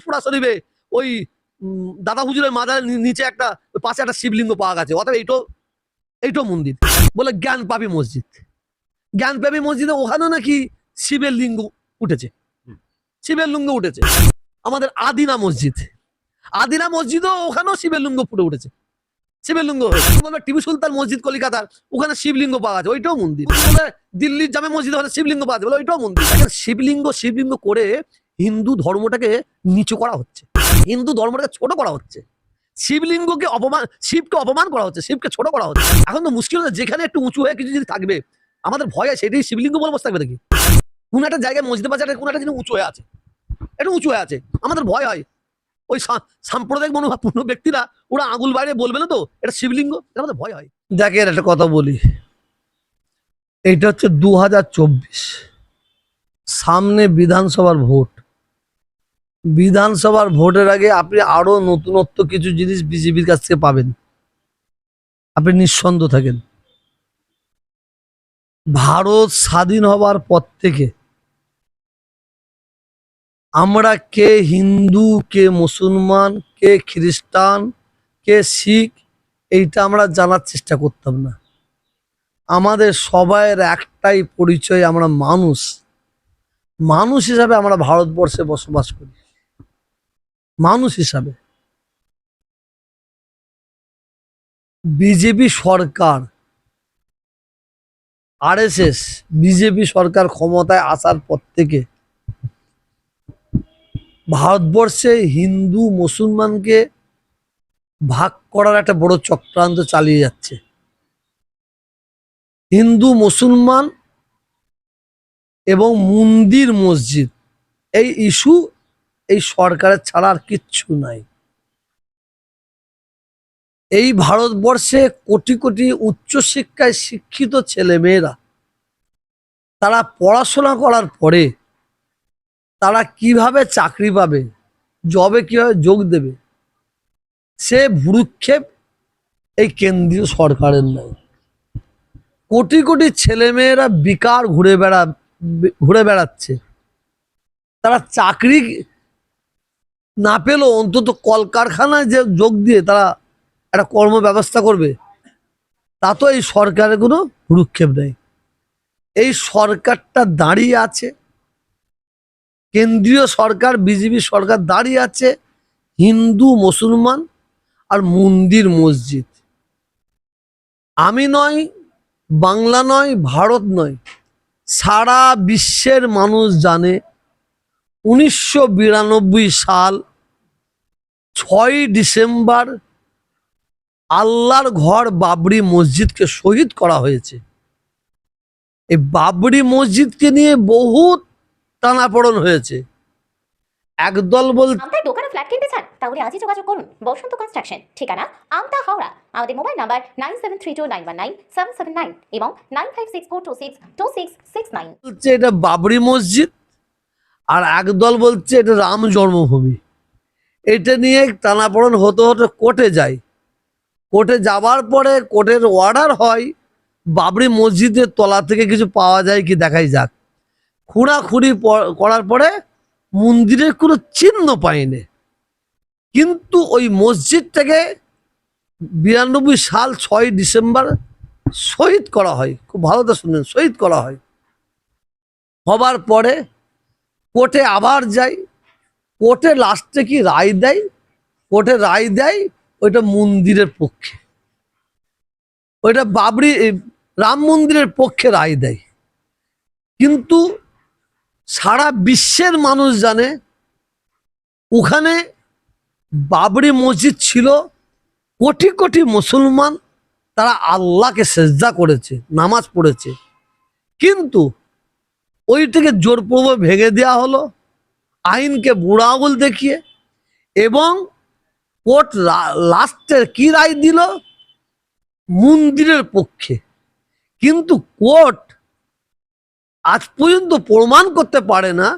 ফুরফুরা শরীফে ওই দাদা হুজুরের মাজারের নিচে একটা পাশে একটা শিবলিঙ্গ পাওয়া গেছে। অতএব এইটাও এইটাও মন্দির বলে জ্ঞান পাবি মসজিদ। জ্ঞান পাবি মসজিদে ওখানেও নাকি শিবের লিঙ্গ উঠেছে। শিবের লিঙ্গ উঠেছে। আমাদের আদিনা মসজিদ। আদিনা মসজিদও ওখানেও শিবের লিঙ্গ ফুটে উঠেছে। শিবের লিঙ্গ হয়েছে। টিপু সুলতান মসজিদ কলিকাতার ওখানে শিবলিঙ্গ পাওয়া গেছে। ওইটাও মন্দির। দিল্লির জামে মসজিদ ওখানে শিবলিঙ্গ পাওয়া বলে ওইটাও মন্দির। শিবলিঙ্গ শিবলিঙ্গ করে হিন্দু ধর্মটাকে নিচু করা হচ্ছে। হিন্দু ধর্মটাকে ছোট করা হচ্ছে। শিবলিঙ্গকে অপমান, শিবকে অপমান করা হচ্ছে, শিবকে ছোট করা হচ্ছে। এখন তো মুশকিল হচ্ছে, যেখানে একটু উঁচু হয়ে কিছু যদি থাকবে, আমাদের ভয় আছে সেটাই শিবলিঙ্গ বলে বসে থাকবে নাকি? কোন একটা জায়গায় পাশে একটা- কোন একটা জিনিস উঁচু হয়ে আছে। একটু উঁচু হয়ে আছে, আমাদের ভয় হয়। ওই সাম্প্রদায়িক মনোভাবপূর্ণ ব্যক্তিরা, ওরা আঙুল বাইরে বলবে না তো? এটা শিবলিঙ্গ? এটা আমাদের ভয় হয়। দেখেন একটা কথা বলি। এইটা হচ্ছে দু হাজার চব্বিশ। সামনে বিধানসভার ভোট। বিধানসভার ভোটের আগে আপনি আরও নতুনত্ব কিছু জিনিস বিজেপির কাছ থেকে পাবেন। আপনি নিঃসন্দ থাকেন। ভারত স্বাধীন হবার পর থেকে আমরা কে হিন্দু, কে মুসলমান, কে খ্রিস্টান, কে শিখ, এইটা আমরা জানার চেষ্টা করতাম না। আমাদের সবাইয়ের একটাই পরিচয়, আমরা মানুষ। মানুষ হিসাবে আমরা ভারতবর্ষে বসবাস করি। মানুষ হিসাবে। বিজেপি সরকার, আরএসএস বিজেপি সরকার ক্ষমতায় আসার পর থেকে ভারতবর্ষে হিন্দু, মুসলমানকে ভাগ করার একটা বড় চক্রান্ত চালিয়ে যাচ্ছে। হিন্দু, মুসলমান এবং মন্দির মসজিদ, এই ইস্যু এই সরকারের ছাড়া আর কিচ্ছু নাই। এই ভারতবর্ষে কোটি কোটি উচ্চশিক্ষায় শিক্ষিত ছেলে মেয়েরা তারা পড়াশোনা করার পরে তারা কীভাবে চাকরি পাবে জবে কীভাবে যোগ দেবে, সে ভুরুক্ষেপ এই কেন্দ্রীয় সরকারের নয় কোটি কোটি ছেলেমেয়েরা বিকার ঘুরে বেড়া ঘুরে বেড়াচ্ছে। তারা চাকরি না পেলেও অন্তত কলকারখানায় যে যোগ দিয়ে তারা একটা কর্ম ব্যবস্থা করবে, তা তো এই সরকারের কোনো ভ্রুক্ষেপ নেই। এই সরকারটা দাঁড়িয়ে আছে, কেন্দ্রীয় সরকার, বিজেপি সরকার দাঁড়িয়ে আছে, হিন্দু, মুসলমান আর মন্দির মসজিদ। আমি নয়, বাংলা নয়, ভারত নয়, সারা বিশ্বের মানুষ জানে উনিশশো বিরানব্বই সাল ছয় ডিসেম্বর আল্লাহর ঘর বাবরি মসজিদকে শহীদ করা হয়েছে। এই বাবরি মসজিদকে নিয়ে বহুত টানাপড়ন হয়েছে। একদল বল আপনার দোকানে ফ্ল্যাট কিনতে চান তাহলে আজই যোগাযোগ করুন। বসন্ত কনস্ট্রাকশন ঠিকানা আমতা হাওড়া। আমাদের mobile number nine seven three two nine one nine seven seven nine এবং nine five six four two six two six six nine. বলছে এটা বাবরি মসজিদ আর একদল বলছে এটা রাম জন্মভূমি। এটা নিয়ে টানাপড়ন হতে হতে কোর্টে যায়। কোর্টে যাবার পরে কোর্টের অর্ডার হয়, বাবরি মসজিদের তলা থেকে কিছু পাওয়া যায় কি দেখাই যাক। খুঁড়াখুড়ি করার পরে মন্দিরের কোনো চিহ্ন পাইনি। কিন্তু ওই মসজিদটাকে বিরানব্বই সাল ছয় ডিসেম্বর শহীদ করা হয়। খুব ভালো তো শুনলেন শহীদ করা হয়। হবার পরে কোর্টে আবার যাই কোর্টে লাস্টে কি রায় দেয়? কোর্টে রায় দেয় ওইটা মন্দিরের পক্ষে। ওইটা বাবরি রাম মন্দিরের পক্ষে রায় দেয়। কিন্তু সারা বিশ্বের মানুষ জানে, ওখানে বাবরি মসজিদ ছিল, কোটি কোটি মুসলমান তারা আল্লাহকে সেজদা করেছে, নামাজ পড়েছে। কিন্তু ওই ওইটাকে জোরপূর্বক ভেঙে দেওয়া হলো। আইনকে বুড়া আঙুল দেখিয়ে এবং কোর্ট লাস্টের কি রায় দিল? মন্দিরের পক্ষে। কিন্তু কোর্ট আজ পর্যন্ত প্রমাণ করতে পারে না,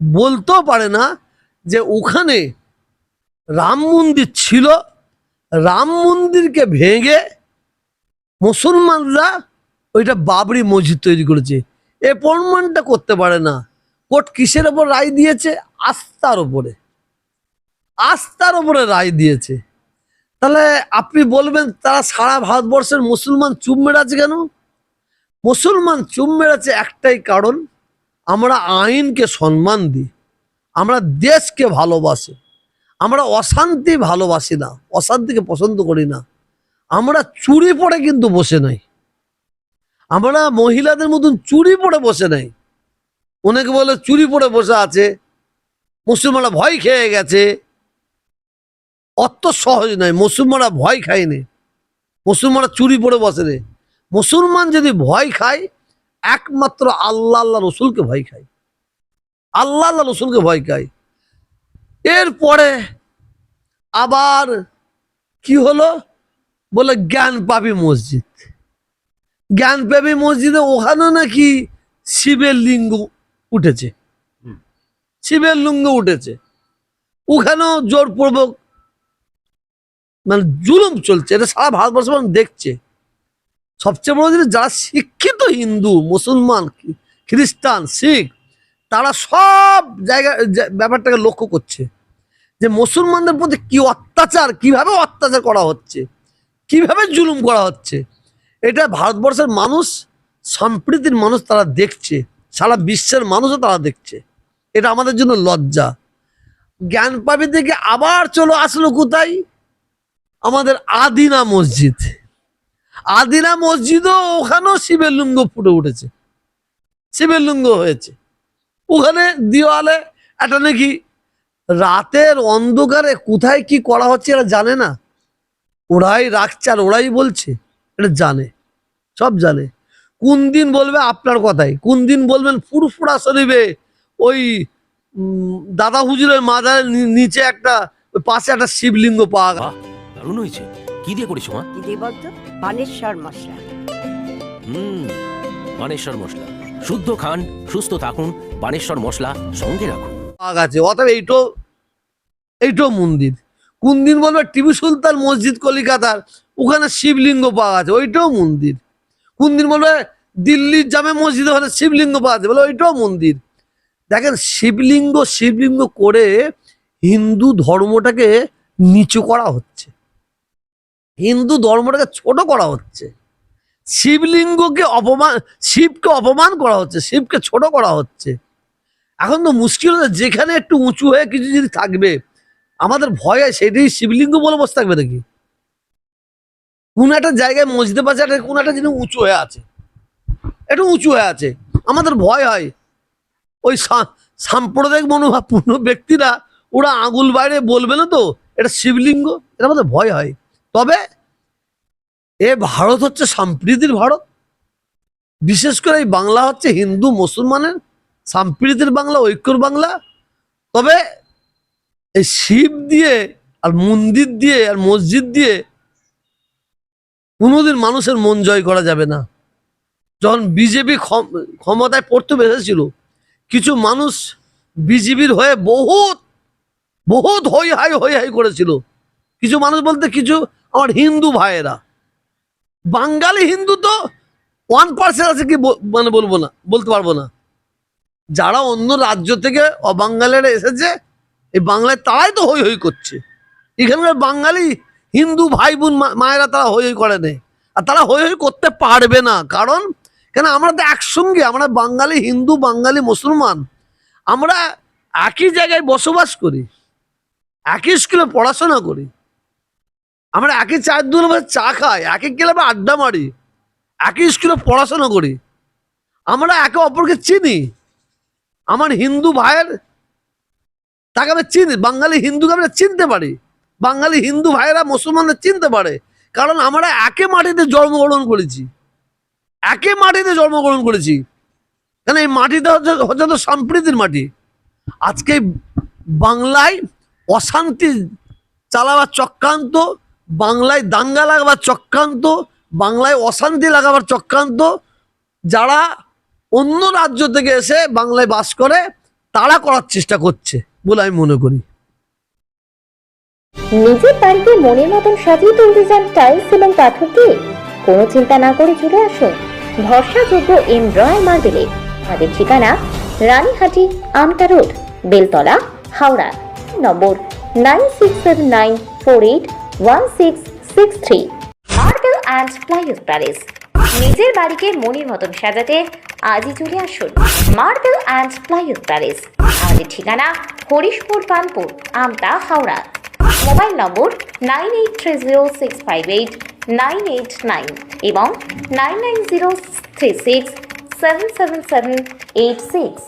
বলতেও পারে না যে ওখানে রাম মন্দির ছিল, রাম মন্দিরকে ভেঙে মুসলমানরা ওইটা বাবরি মসজিদ তৈরি করেছে। এ প্রমাণটা করতে পারে না। কোর্ট কিসের ওপর রায় দিয়েছে? আস্থার ওপরে। আস্থার ওপরে রায় দিয়েছে। তাহলে আপনি বলবেন, তারা সারা ভারতবর্ষের মুসলমান চুপ মেরাছে কেন? মুসলমান চুপ মেরাছে একটাই কারণ, আমরা আইনকে সম্মান দিই। আমরা দেশকে ভালোবাসি। আমরা অশান্তি ভালোবাসি না, অশান্তিকে পছন্দ করি না। আমরা চুরি পড়ে কিন্তু বসে নাই। আমরা মহিলাদের মতন চুরি পড়ে বসে নাই। অনেকে বলে, চুরি পড়ে বসে আছে। মুসলমানরা ভয় খেয়ে গেছে। অত সহজ নয়, মুসলমানরা ভয় খায়নি। মুসলমানরা চুরি পড়ে বসে রে। মুসলমান যদি ভয় খায়, একমাত্র আল্লাহ আল্লাহ রসুলকে ভয় খায়। আল্লাহ আল্লাহ রসুলকে ভয় খায়। এরপরে আবার কি হলো? বলে, জ্ঞান পাবি মসজিদ। জ্ঞান পাবি মসজিদে ওখানে নাকি শিবের লিঙ্গ উঠেছে। শিবের লিঙ্গ উঠেছে। ওখানেও জোরপূর্বক মানে জুলুম চলছে। এটা সারা ভারতবর্ষ মানুষ দেখছে। সবচেয়ে বড় জিনিস যারা শিক্ষিত হিন্দু মুসলমান খ্রিস্টান শিখ তারা সব জায়গায় যে- ব্যাপারটাকে লক্ষ্য করছে। যে মুসলমানদের প্রতি কি অত্যাচার কীভাবে অত্যাচার করা হচ্ছে কীভাবে জুলুম করা হচ্ছে এটা ভারতবর্ষের মানুষ সম্প্রীতির মানুষ তারা দেখছে। সারা বিশ্বের মানুষও তারা দেখছে। এটা আমাদের জন্য লজ্জা। জ্ঞান পাবি থেকে আবার চলো আসলো কোথায়? আমাদের আদিনা মসজিদ। আদিনা মসজিদও ওখানেও শিবের লিঙ্গ ফুটে উঠেছে। শিবের লিঙ্গ হয়েছে। ওখানে দেওয়ালে একটা নাকি রাতের অন্ধকারে কোথায় কি করা হচ্ছে এরা জানে না। ওরাই রাখছে আর ওরাই বলছে, এটা জানে। সব জানে। কোন দিন বলবে আপনার কথাই? কোন দিন বলবেন ফুরফুরা শরীফে ওই উম, দাদা হুজুরের নি- নিচে একটা পাশে একটা শিবলিঙ্গ পাওয়া গেল। দারুণ হয়েছে। কি দিয়ে করিস মা? কি দিয়ে বলতো? বানেশ্বর মশলা। হুম বানেশ্বর মশলা। শুদ্ধ খান সুস্থ থাকুন বানেশ্বর মশলা সঙ্গে রাখুন। পাওয়া গেছে। অতএব এইটো এইটো মন্দির। কোন দিন বলবে টিপু সুলতান মসজিদ কলিকাতার ওখানে শিবলিঙ্গ পাওয়া গেছে। ওইটাও মন্দির। কোন দিন বলবে, দিল্লির জামে মসজিদে ওখানে শিবলিঙ্গ পাওয়া যাবে বলে, ওইটাও মন্দির। দেখেন, শিবলিঙ্গ শিবলিঙ্গ করে হিন্দু ধর্মটাকে নিচু করা হচ্ছে। হিন্দু ধর্মটাকে ছোট করা হচ্ছে। শিবলিঙ্গকে অপমান, শিবকে অপমান করা হচ্ছে, শিবকে ছোট করা হচ্ছে। এখন তো মুশকিল হচ্ছে, যেখানে একটু উঁচু হয়ে কিছু যদি থাকবে, আমাদের ভয় সেটাই শিবলিঙ্গ বলে বসে থাকবে নাকি? কোন একটা জায়গায় মসজিদে পাশে একটা কোন একটা জিনিস উঁচু হয়ে আছে। একটু উঁচু হয়ে আছে। আমাদের ভয় হয়। ওই সাম্প্রদায়িক মনোভাবপূর্ণ ব্যক্তিরা, ওরা আঙুল বাইরে বলবে না তো? এটা শিবলিঙ্গ, এটা আমাদের ভয় হয়। তবে এ ভারত হচ্ছে সম্প্রীতির ভারত। বিশেষ করে এই বাংলা হচ্ছে হিন্দু, মুসলমানের সম্প্রীতির বাংলা, ঐক্যর বাংলা। তবে এই শিব দিয়ে আর মন্দির দিয়ে আর মসজিদ দিয়ে কোনোদিন মানুষের মন জয় করা যাবে না। যখন বিজেপি ক্ষমতায় পড়তে বেসেছিল কিছু মানুষ বিজেপির হয়ে বহুত বহুত হই হাই হই হাই করেছিল। কিছু মানুষ বলতে কিছু আমার হিন্দু ভাইয়েরা। বাঙালি হিন্দু তো ওয়ান পার্সেন্ট আছে কি মানে বলব না, বলতে পারব না। যারা অন্য রাজ্য থেকে অবাঙ্গালেরা এসেছে, এই বাংলায় তারাই তো হই হই করছে। এখানকার বাঙালি হিন্দু ভাই বোন মায়েরা তারা হই হই করে নেই আর তারা হই হই করতে পারবে না। কারণ কেন? আমরা তো একসঙ্গে, আমরা বাঙালি হিন্দু, বাঙালি মুসলমান। আমরা একই জায়গায় বসবাস করি, একই স্কুলে পড়াশোনা করি। আমরা একই চার দু চা খাই, একই ক্লাবে আড্ডা মারি, একই স্কুলে পড়াশোনা করি। আমরা একে অপরকে চিনি। আমার হিন্দু ভাইয়ের, তাকে আমি চিনি, বাঙালি হিন্দুকে আমরা চিনতে পারি। বাঙালি হিন্দু ভাইয়েরা মুসলমানদের চিনতে পারে। কারণ আমরা একে মাটিতে জন্মগ্রহণ করেছি। একে মাটিতে জন্মগ্রহণ করেছি। কেন এই মাটিটা হচ্ছে হচ্ছে তো সম্প্রীতির মাটি। আজকে বাংলায় অশান্তি চালাবার চক্রান্ত, বাংলায় দাঙ্গা লাগাবার চক্রান্ত, বাংলায় অশান্তি লাগাবার চক্রান্ত, যারা অন্য রাজ্য থেকে এসে বাংলায় বাস করে, তারা করার চেষ্টা করছে বলে আমি মনে করি। নিজের বাড়িতে মনের মতন সাজিয়ে তুলতে চান টাইলস এবং পাথর দিয়ে? কোনো চিন্তা না করে চলে আসুন। ভরসাযোগ্য এম রয়্যাল মার্বেলে। আমাদের ঠিকানা Ranihati Amta road, Beltala, Howrah number nine six seven nine four eight one six six three. Marble and plywood palace. নিজের বাড়িকে মনের মতন সাজাতে আজই চলে আসুন মার্বেল অ্যান্ড প্লাইউড প্যালেস। আমাদের ঠিকানা Harishpur, Panpur, Amta, Howrah. Mobile number nine eight three zero six five eight, nine eight nine এবং nine nine zero three six seven seven seven eight six.